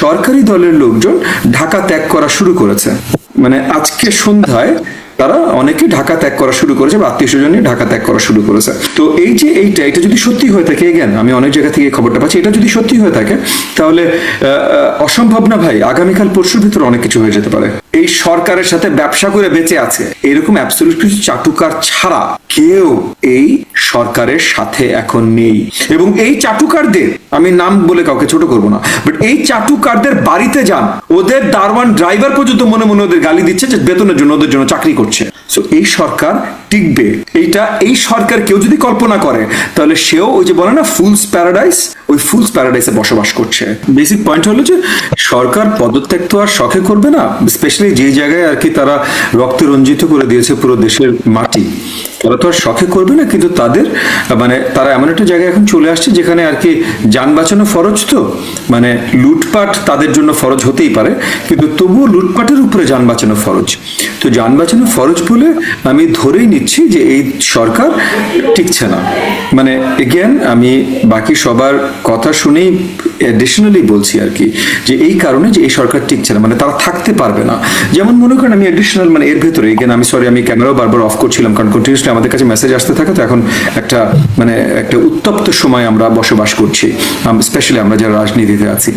সরকারি দলের লোকজন ঢাকা ত্যাগ করা শুরু করেছে। মানে আজকে সন্ধ্যায় তারা অনেকে ঢাকা ত্যাগ করা শুরু করেছে বা আত্মীয় স্বজন ঢাকা ত্যাগ করা শুরু করেছে। তো এই যে এইটা, এটা যদি সত্যি হয়ে থাকে এগেন আমি অনেক জায়গা থেকে খবরটা পাচ্ছি, এটা যদি সত্যি হয়ে থাকে, তাহলে অসম্ভব না ভাই, আগামীকাল পরশুর ভিতরে অনেক কিছু হয়ে যেতে পারে। এই সরকারের সাথে ব্যবসা করে বেঁচে আছে। এরকম অ্যাবসলিউট কিছু চাটুকার ছাড়া কেউ এই সরকারের সাথে এখন নেই। এবং এই চাটুকারদের, আমি নাম বলে কাউকে ছোট করব না বাট এই চাটুকারদের বাড়িতে যান। ওদের দারওয়ান ড্রাইভার পর্যন্ত মনে মনে ওদের গালি দিচ্ছে যে বেতনের জন্য, ওদের জন্য চাকরি করছে। সো এই সরকার টিকবে। এইটা, এই সরকার কেউ যদি কল্পনা করে, তাহলে সেও ওই যে বলে না ফুলস প্যারাডাইস ওই ফুলস প্যারাডাইসে বসবাস করছে। বেসিক পয়েন্ট হলো যে, সরকার পদত্যাগ তো আর শখে করবে না স্পেশালি যে জায়গায় আর কি তারা রক্তে রঞ্জিত করে দিয়েছে পুরো দেশের মাটি। তারা তো আর শখে করবে না, কিন্তু তাদের মানে তারা এমন একটা জায়গায় এখন চলে আসছে যেখানে আর কি যান বাঁচানো ফরজ তো? মানে লুটপাট তাদের জন্য ফরজ হতেই পারে, কিন্তু তবুও লুটপাটের উপরে যান বাঁচানো ফরজ। তো যান বাঁচানো ফরজ বলে আমি ধরেই নিচ্ছি যে এই সরকার টিকছে না। মানে এগেন আমি বাকি সবার কথা শুনেই এডিশনালি বলছি আর কি, যে এই কারণে যে এই সরকার ঠিক না মানে তারা থাকতে পারবে না। যেমন মনে করেন আমি অ্যাডিশনাল মানে এর ভেতরে এগেন আমি সরি আমি ক্যামেরাও বারবার অফ করছিলাম, কারণ কন্টিনিউসলি আমাদের কাছে মেসেজ আসতে থাকে, তো এখন একটা মানে একটা উত্তপ্ত সময় আমরা বসবাস করছি স্পেশালি আমরা যারা রাজনীতিতে আছি।